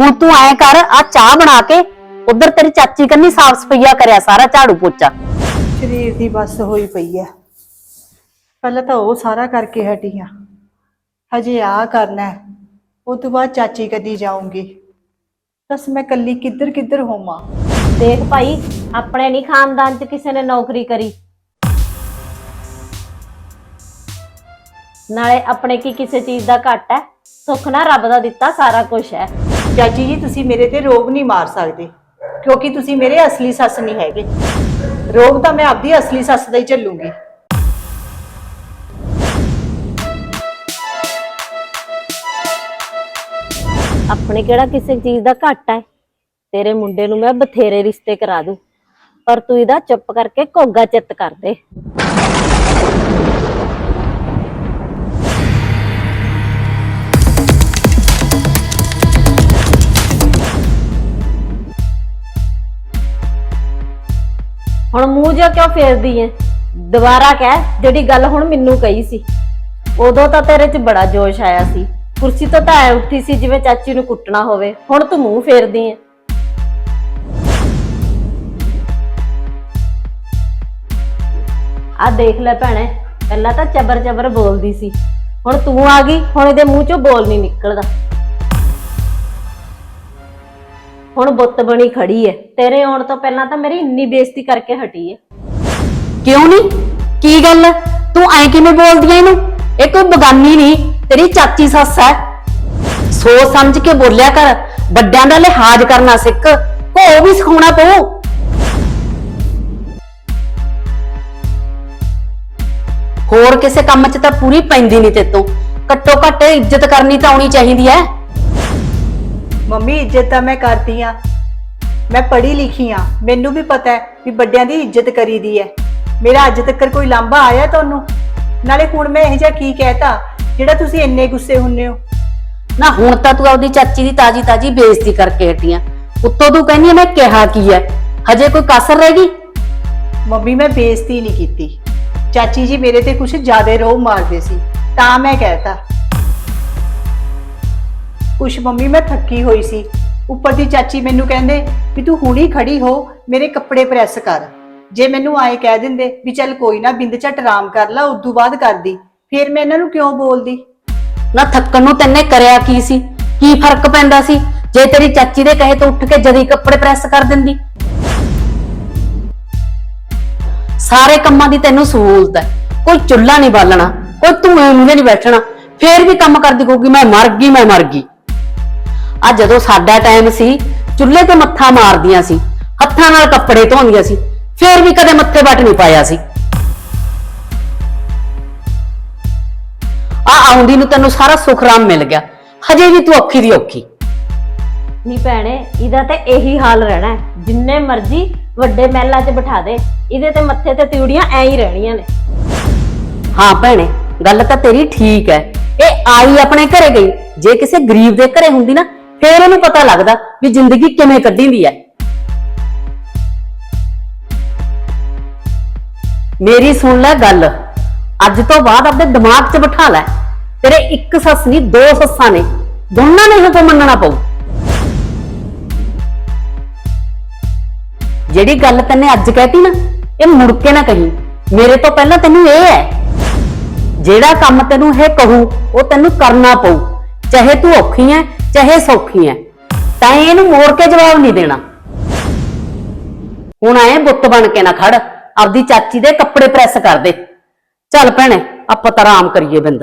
ਹੁਣ ਤੂੰ ਐ ਕਰ ਆ ਚਾਹ ਬਣਾ ਕੇ ਉਧਰ ਤੇਰੀ ਚਾਚੀ ਕੰਨੀ ਸਾਫ਼ ਸਫਾਈਆ ਕਰਿਆ ਸਾਰਾ ਝਾੜੂ ਪੋਚਾ। ਸਰੀਰ ਦੀ ਬੱਸ ਹੋਈ ਪਈ ਐ। ਪਹਿਲਾਂ ਤਾਂ ਉਹ ਸਾਰਾ ਕਰਕੇ ਹਟੀ ਆ ਹਜੇ ਆ ਕਰਨਾ ਹੈ ਉਹ ਤੋਂ ਬਾਅਦ ਚਾਚੀ ਕਦੀ ਜਾਊਂਗੀ। ਬਸ ਮੈਂ ਕੱਲੀ ਕਿੱਧਰ ਕਿੱਧਰ ਹੋਵਾਂ? ਦੇਖ ਭਾਈ ਆਪਣੇ ਨਹੀਂ ਖਾਨਦਾਨ 'ਚ ਕਿਸੇ ਨੇ ਨੌਕਰੀ ਕਰੀ। ਨਾਲੇ ਆਪਣੇ ਕੀ ਕਿਸੇ ਚੀਜ਼ ਦਾ ਘੱਟ ਹੈ ਸੁੱਖ ਨਾ ਰੱਬ ਦਾ ਦਿੱਤਾ ਸਾਰਾ ਕੁਝ ਹੈ ਚਾਚੀ ਜੀ, ਤੁਸੀਂ ਮੇਰੇ ਤੇ ਰੋਗ ਨਹੀਂ ਮਾਰ ਸਕਦੇ, ਕਿਉਂਕਿ ਤੁਸੀਂ ਮੇਰੇ ਅਸਲੀ ਸੱਸ ਨਹੀਂ ਹੈਗੇ। ਰੋਗ ਤਾਂ ਮੈਂ ਆਪਦੀ ਅਸਲੀ ਸੱਸ ਦਾ ਹੀ ਝੱਲੂੰਗੀ। ਆਪਣੇ ਕਿਹੜਾ ਕਿਸੇ ਚੀਜ਼ ਦਾ ਘੱਟ ਹੈ? ਤੇਰੇ ਮੁੰਡੇ ਨੂੰ ਮੈਂ ਬਥੇਰੇ ਰਿਸ਼ਤੇ ਕਰਾ ਦੂੰ, ਪਰ ਤੂੰ ਇਹਦਾ ਚੁੱਪ ਕਰਕੇ ਘੋਗਾ ਚਿੱਤ ਕਰ ਦੇ। ਹੁਣ ਮੂੰਹ ਜਿਹਾ ਕਿਉਂ ਫੇਰਦੀ ਐ? ਦੁਬਾਰਾ ਕਹਿ, ਜਿਹੜੀ ਗੱਲ ਹੁਣ ਮੈਨੂੰ ਕਹੀ ਸੀ। ਉਦੋਂ ਤਾਂ ਤੇਰੇ 'ਚ ਬੜਾ ਜੋਸ਼ ਆਇਆ ਸੀ। ਕੁਰਸੀ ਤੋਂ ਤਾਂ ਐ ਉੱਠੀ ਸੀ ਜਿਵੇਂ ਚਾਚੀ ਨੂੰ ਕੁੱਟਣਾ ਹੋਵੇ। ਹੁਣ ਤੂੰ ਮੂੰਹ ਫੇਰਦੀ ਐ। ਆ ਦੇਖ ਲੈ ਭੈਣੇ, ਪਹਿਲਾਂ ਤਾਂ ਚਬਰ ਚਬਰ ਬੋਲਦੀ ਸੀ। ਹੁਣ ਤੂੰ ਆ ਗਈ, ਹੁਣ ਇਹਦੇ ਮੂੰਹ 'ਚੋਂ ਬੋਲ ਨਹੀਂ ਨਿਕਲਦਾ। ਹੁਣ ਬੁੱਤ ਬਣੀ ਖੜੀ ਐ ਤੇਰੇ ਆਉਣ ਤੋਂ ਪਹਿਲਾਂ ਤਾਂ ਮੇਰੀ ਇੰਨੀ ਬੇਇੱਜ਼ਤੀ ਕਰਕੇ ਹਟੀ ਐ ਕਿਉਂ ਨਹੀਂ ਕੀ ਗੱਲ ਤੂੰ ਐ ਕਿਵੇਂ ਬੋਲਦੀ ਐ ਇਹਨੂੰ? ਇਹ ਕੋਈ ਬਗਾਨੀ ਨਹੀਂ ਤੇਰੀ ਚਾਚੀ ਸੱਸ ਐ। ਸੋਚ ਸਮਝ ਕੇ ਬੋਲਿਆ ਕਰ, ਵੱਡਿਆਂ ਦਾ ਲਿਹਾਜ਼ ਕਰਨਾ ਸਿੱਖ ਘੋ ਵੀ ਸਿਖਾਉਣਾ ਪਊ। ਹੋਰ ਕਿਸੇ ਕੰਮ 'ਚ ਤਾਂ ਪੂਰੀ ਪੈਂਦੀ ਨਹੀਂ ਤੇਤੋਂ। ਘੱਟੋ ਘੱਟ ਇੱਜ਼ਤ ਕਰਨੀ ਤਾਂ ਆਉਣੀ ਚਾਹੀਦੀ ਐ। ਮੰਮੀ ਇੱਜ਼ਤ ਤਾਂ ਮੈਂ ਕਰਦੀ ਆ। ਮੈਂ ਪੜ੍ਹੀ ਲਿਖੀ ਆ। ਮੈਨੂੰ ਵੀ ਪਤਾ ਹੈ ਵੀ ਵੱਡਿਆਂ ਦੀ ਇੱਜ਼ਤ ਕਰੀਦੀ ਹੈ। ਮੇਰਾ ਅੱਜ ਤੱਕ ਕੋਈ ਲਾਂਭਾ ਆਇਆ ਤੁਹਾਨੂੰ? ਨਾਲੇ ਹੁਣ ਮੈਂ ਇਹ ਜਿਹਾ ਕੀ ਕਹਿਤਾ ਜਿਹੜਾ ਤੁਸੀਂ ਇੰਨੇ ਗੁੱਸੇ ਹੁੰਨੇ ਹੋ? ਨਾ ਹੁਣ ਤਾਂ ਤੂੰ ਆਪਦੀ ਚਾਚੀ ਦੀ ਤਾਜੀ ਤਾਜੀ ਬੇਇੱਜ਼ਤੀ ਕਰਕੇ ਹਟੀਆਂ ਉੱਤੋਂ ਤੂੰ ਕਹਿੰਦੀ ਐ ਮੈਂ ਕਿਹਾ ਕੀ ਐ ਹਜੇ ਕੋਈ ਕਸਰ ਰਹਿ ਗਈ? ਮੰਮੀ ਮੈਂ ਬੇਇੱਜ਼ਤੀ ਨਹੀਂ ਕੀਤੀ। ਚਾਚੀ ਜੀ ਮੇਰੇ ਤੇ ਕੁਝ ਜ਼ਿਆਦਾ ਰੋਹ ਮਾਰਦੇ ਸੀ ਤਾਂ ਮੈਂ ਕਹਿਤਾ। ਕੁਛ ਮੰਮੀ ਮੈਂ ਥੱਕੀ ਹੋਈ ਸੀ। ਉੱਪਰ ਦੀ ਚਾਚੀ ਮੈਨੂੰ ਕਹਿੰਦੇ ਵੀ ਤੂੰ ਹੁਣੀ ਖੜੀ ਹੋ, ਮੇਰੇ ਕੱਪੜੇ ਪ੍ਰੈਸ ਕਰ। ਜੇ ਮੈਨੂੰ ਆਏ ਕਹਿ ਦਿੰਦੇ ਵੀ ਚੱਲ ਕੋਈ ਨਾ ਬਿੰਦ ਝਟ ਆਰਾਮ ਕਰ ਲਾ, ਉਦੋਂ ਬਾਅਦ ਕਰਦੀ। ਫਿਰ ਮੈਂ ਇਹਨਾਂ ਨੂੰ ਕਿਉਂ ਬੋਲਦੀ? ਨਾ ਥੱਕਣ ਨੂੰ ਤੈਨੇ ਕਰਿਆ ਕੀ ਸੀ? ਕੀ ਫ਼ਰਕ ਪੈਂਦਾ ਸੀ? ਜੇ ਤੇਰੀ ਚਾਚੀ ਦੇ ਕਹੇ ਤੋਂ ਉੱਠ ਕੇ ਜਦੀ ਕੱਪੜੇ ਪ੍ਰੈਸ ਕਰ ਦਿੰਦੀ? ਸਾਰੇ ਕੰਮਾਂ ਦੀ ਤੈਨੂੰ ਸਹੂਲਤ ਹੈ। ਕੋਈ ਚੁੱਲ੍ਹਾ ਨਹੀਂ ਬਾਲਣਾ, ਕੋਈ ਧੂਏ ਨੂੰ ਨਹੀਂ ਬੈਠਣਾ। ਫੇਰ ਵੀ ਕੰਮ ਕਰਦੀ ਕਹੂਗੀ, ਮੈਂ ਮਰ ਗਈ, ਮੈਂ ਮਰ ਗਈ। ਆ ਜਦੋਂ ਸਾਡਾ ਟਾਈਮ ਸੀ ਚੁੱਲ੍ਹੇ ਤੇ ਮੱਥਾ ਮਾਰਦੀਆਂ ਸੀ ਹੱਥਾਂ ਨਾਲ ਕੱਪੜੇ ਧੋਂਦੀਆਂ ਸੀ ਫੇਰ ਵੀ ਕਦੇ ਮੱਥੇ ਵੱਟ ਨਹੀਂ ਪਾਇਆ ਸੀ। ਆ ਆਉਂਦੀ ਨੂੰ ਤੈਨੂੰ ਸਾਰਾ ਸੁਖਰਾਮ ਮਿਲ ਗਿਆ। ਹਜੇ ਵੀ ਤੂੰ ਔਖੀ ਦੀ ਔਖੀ। ਨੀ ਭੈਣੇ ਇਹਦਾ ਤੇ ਇਹੀ ਹਾਲ ਰਹਿਣਾ ਹੈ। ਜਿੰਨੇ ਮਰਜ਼ੀ ਵੱਡੇ ਮਹਿਲਾਂ 'ਚ ਬਿਠਾ ਦੇ ਇਹਦੇ ਤੇ ਮੱਥੇ ਤੇ ਤਿਉੜੀਆਂ ਐ ਹੀ ਰਹਿਣੀਆਂ ਨੇ। ਹਾਂ ਭੈਣੇ ਗੱਲ ਤਾਂ ਤੇਰੀ ਠੀਕ ਹੈ। ਇਹ ਆਈ ਆਪਣੇ ਘਰੇ ਗਈ। ਜੇ ਕਿਸੇ ਗਰੀਬ ਦੇ ਘਰੇ ਹੁੰਦੀ ਨਾ ਫੇਰ ਇਹਨੂੰ ਪਤਾ ਲੱਗਦਾ ਵੀ ਜ਼ਿੰਦਗੀ ਕਿਵੇਂ ਕੱਢੀ ਦੀ ਹੈ ਮੇਰੀ ਸੁਣ ਲੈ ਗੱਲ, ਅੱਜ ਤੋਂ ਬਾਅਦ ਆਪਣੇ ਦਿਮਾਗ 'ਚ ਬਿਠਾ ਲੈ। ਤੇਰੇ ਇੱਕ ਸੱਸ ਨਹੀਂ, ਦੋ ਸੱਸਾਂ ਨੇ। ਦੋਨਾਂ ਨੇ ਹੁਕਮ ਮੰਨਣਾ ਪਊ। ਜਿਹੜੀ ਗੱਲ ਤੈਨੇ ਅੱਜ ਕਹਿਤੀ ਨਾ, ਇਹ ਮੁੜ ਕੇ ਨਾ ਕਹੀ। ਮੇਰੇ ਤੋਂ ਪਹਿਲਾਂ ਤੈਨੂੰ ਇਹ ਹੈ ਜਿਹੜਾ ਕੰਮ ਤੈਨੂੰ ਇਹ ਕਹੂ, ਉਹ ਤੈਨੂੰ ਕਰਨਾ ਪਊ। ਚਾਹੇ ਤੂੰ ਔਖੀ ਐ ਚਾਹੇ ਸੌਖੀ ਐ। ਤਾਂ ਇਹਨੂੰ ਮੋੜ ਕੇ ਜਵਾਬ ਨਹੀਂ ਦੇਣਾ। ਹੁਣ ਆਏ ਬੁੱਤ ਬਣ ਕੇ ਨਾ ਖੜ, ਆਪਦੀ ਚਾਚੀ ਦੇ ਕੱਪੜੇ ਪ੍ਰੈਸ ਕਰ ਦੇ। ਚੱਲ ਭੈਣੇ, ਆਪਾਂ ਤਾਂ ਆਰਾਮ ਕਰੀਏ ਬਿੰਦ।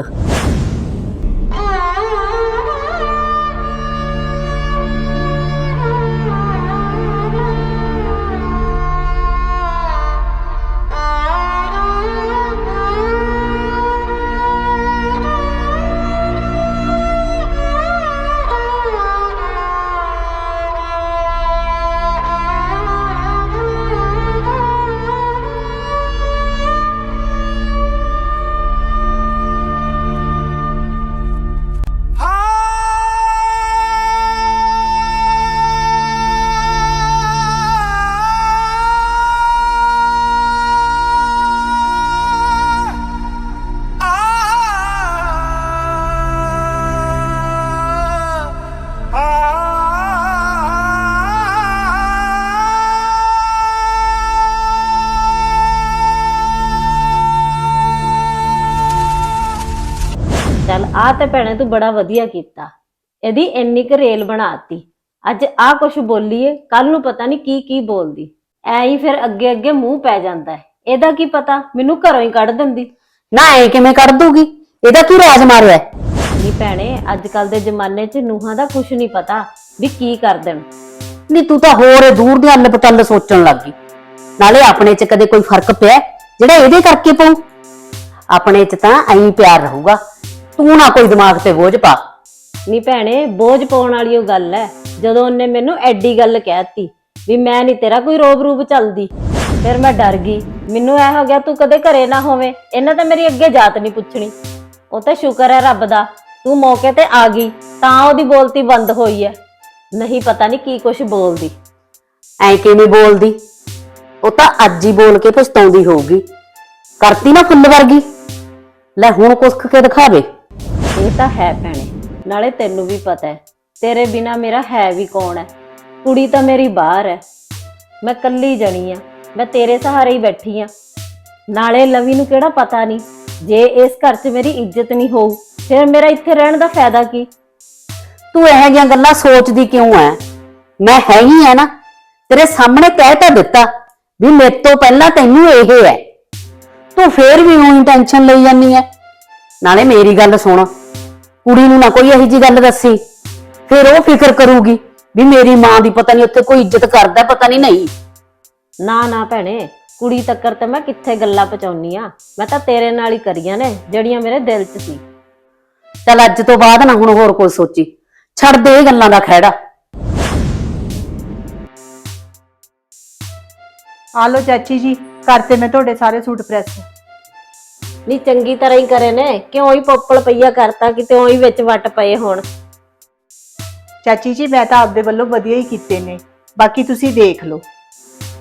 ਆ ਤੇ ਭੈਣੇ ਤੂੰ ਬੜਾ ਵਧੀਆ ਕੀਤਾ। ਇਹਦੀ ਇੰਨੀ ਕੁ ਰੇਲ ਬਣਾਤੀ। ਅੱਜ ਆ ਕੁਛ ਬੋਲੀਏ ਕੱਲ ਨੂੰ ਪਤਾ ਨਹੀਂ ਕੀ ਕੀ ਬੋਲਦੀ। ਐ ਹੀ ਫਿਰ ਅੱਗੇ ਅੱਗੇ ਮੂੰਹ ਪੈ ਜਾਂਦਾ ਹੈ। ਇਹਦਾ ਕੀ ਪਤਾ? ਮੈਨੂੰ ਘਰੋਂ ਹੀ ਕੱਢ ਦਿੰਦੀ। ਨਾ ਐ ਕਿਵੇਂ ਕੱਢ ਦੂਗੀ? ਇਹਦਾ ਕੀ ਰਾਜ ਮਾਰਿਆ? ਨਹੀਂ ਭੈਣੇ ਅੱਜ ਕੱਲ ਦੇ ਜ਼ਮਾਨੇ 'ਚ ਨੂਹਾਂ ਦਾ ਕੁਛ ਨਹੀਂ ਪਤਾ ਵੀ ਕੀ ਕਰ ਦੇਣ। ਨਹੀਂ ਤੂੰ ਤਾਂ ਹੋਰ ਦੂਰ ਦੀ ਅੱਲ ਪਤੱਲ ਸੋਚਣ ਲੱਗ ਗਈ। ਨਾਲੇ ਆਪਣੇ 'ਚ ਕਦੇ ਕੋਈ ਫ਼ਰਕ ਪਿਆ ਜਿਹੜਾ ਇਹਦੇ ਕਰਕੇ ਪਊ? ਆਪਣੇ 'ਚ ਤਾਂ ਐਂ ਪਿਆਰ ਰਹੂਗਾ। ਤੂੰ ਨਾ ਕੋਈ ਦਿਮਾਗ ਤੇ ਬੋਝ ਪਾ। ਨਹੀਂ ਭੈਣੇ ਬੋਝ ਪਾਉਣ ਵਾਲੀ ਉਹ ਗੱਲ ਹੈ ਜਦੋਂ ਉਹਨੇ ਮੈਨੂੰ ਐਡੀ ਗੱਲ ਕਹਿਤੀ ਵੀ ਮੈਂ ਨਹੀਂ ਤੇਰਾ ਕੋਈ ਰੋਬ ਰੂਬ ਚੱਲਦੀ ਫਿਰ ਮੈਂ ਡਰ ਗਈ। ਮੈਨੂੰ ਐ ਹੋ ਗਿਆ ਤੂੰ ਕਦੇ ਘਰੇ ਨਾ ਹੋਵੇਂ। ਇਹਨਾਂ ਤਾਂ ਮੇਰੀ ਅੱਗੇ ਜਾਤ ਨਹੀਂ ਪੁੱਛਣੀ। ਉਹ ਤਾਂ ਸ਼ੁਕਰ ਹੈ ਰੱਬ ਦਾ। ਤੂੰ ਮੌਕੇ ਤੇ ਆ ਗਈ ਤਾਂ ਉਹਦੀ ਬੋਲਤੀ ਬੰਦ ਹੋਈ ਹੈ ਨਹੀਂ ਪਤਾ ਨਹੀਂ ਕੀ ਕੁਛ ਬੋਲਦੀ। ਐ ਕਿਵੇਂ ਬੋਲਦੀ? ਉਹ ਤਾਂ ਅੱਜ ਹੀ ਬੋਲ ਕੇ ਪਛਤਾਉਂਦੀ ਹੋਊਗੀ। ਕਰਤੀ ਨਾ ਫੁੱਲ ਵਰਗੀ। ਲੈ ਹੁਣ ਕੁਸਕ ਕੇ ਦਿਖਾਵੇ। ਇਹ ਤਾਂ ਹੈ ਭੈਣੇ। ਨਾਲੇ ਤੈਨੂੰ ਵੀ ਪਤਾ ਹੈ, ਤੇਰੇ ਬਿਨਾ ਮੇਰਾ ਹੈ ਵੀ ਕੌਣ ਹੈ? ਕੁੜੀ ਤਾਂ ਮੇਰੀ ਬਾਹਰ ਹੈ। ਮੈਂ ਕੱਲੀ ਜਣੀ ਆ ਮੈਂ ਤੇਰੇ ਸਹਾਰੇ ਹੀ ਬੈਠੀ ਆ ਨਾਲੇ ਲਵੀ ਨੂੰ ਕਿਹੜਾ ਪਤਾ ਨਹੀਂ, ਜੇ ਇਸ ਘਰ 'ਚ ਮੇਰੀ ਇੱਜ਼ਤ ਨਹੀਂ ਹੋਊ, ਫਿਰ ਮੇਰਾ ਇੱਥੇ ਰਹਿਣ ਦਾ ਫਾਇਦਾ ਕੀ? ਤੂੰ ਇਹੋ ਜਿਹੀਆਂ ਗੱਲਾਂ ਸੋਚਦੀ ਕਿਉਂ ਐ? ਮੈਂ ਹੈਗੀ ਆ ਨਾ। ਤੇਰੇ ਸਾਹਮਣੇ ਕਹਿ ਤਾਂ ਦਿੱਤਾ ਵੀ ਮੇਰੇ ਤੋਂ ਪਹਿਲਾਂ ਤੈਨੂੰ ਇਹ ਹੈ। ਤੂੰ ਫੇਰ ਵੀ ਉਹੀ ਟੈਨਸ਼ਨ ਲਈ ਜਾਂਦੀ ਐ। ਨਾਲੇ ਮੇਰੀ ਗੱਲ ਸੁਣ ਕੁੜੀ ਨੂੰ ਨਾ ਕੋਈ ਇਹੋ ਜੀ ਗੱਲ ਦੱਸੀ। ਫਿਰ ਉਹ ਫਿਕਰ ਕਰੂਗੀ ਵੀ ਮੇਰੀ ਮਾਂ ਦੀ ਪਤਾ ਨਹੀਂ ਉੱਥੇ ਕੋਈ ਇੱਜ਼ਤ ਕਰਦਾ ਪਤਾ ਨਹੀਂ ਨਹੀਂ। ਨਾ ਨਾ ਭੈਣੇ ਕੁੜੀ ਤੱਕਰ ਤੇ ਮੈਂ ਕਿੱਥੇ ਗੱਲਾਂ ਪਹੁੰਚਾਉਣੀ ਆ? ਮੈਂ ਤਾਂ ਤੇਰੇ ਨਾਲ ਹੀ ਕਰੀਆਂ ਨੇ ਜਿਹੜੀਆਂ ਮੇਰੇ ਦਿਲ 'ਚ ਸੀ। ਚੱਲ ਅੱਜ ਤੋਂ ਬਾਅਦ ਨਾ ਹੁਣ ਹੋਰ ਕੋਈ ਸੋਚੀ। ਛੱਡ ਦੇ ਇਹ ਗੱਲਾਂ ਦਾ ਖਹਿੜਾ। ਆ ਲਓ ਚਾਚੀ ਜੀ ਕਰਤੇ ਮੈਂ ਤੁਹਾਡੇ ਸਾਰੇ ਸੂਟ ਪ੍ਰੈਸ ਨਹੀਂ ਚੰਗੀ ਤਰ੍ਹਾਂ ਹੀ ਕਰੇ ਨੇ। ਕਿਉਂ ਹੀ ਪੋਪਲ ਪਈਆ ਕਰਤਾ ਕਿਤੇ ਉਹੀ ਵਿੱਚ ਵੱਟ ਪਏ ਹੋਣ। ਚਾਚੀ ਜੀ ਮੈਂ ਤਾਂ ਆਪਦੇ ਵੱਲੋਂ ਵਧੀਆ ਹੀ ਕੀਤੇ ਨੇ। ਬਾਕੀ ਤੁਸੀਂ ਦੇਖ ਲਓ।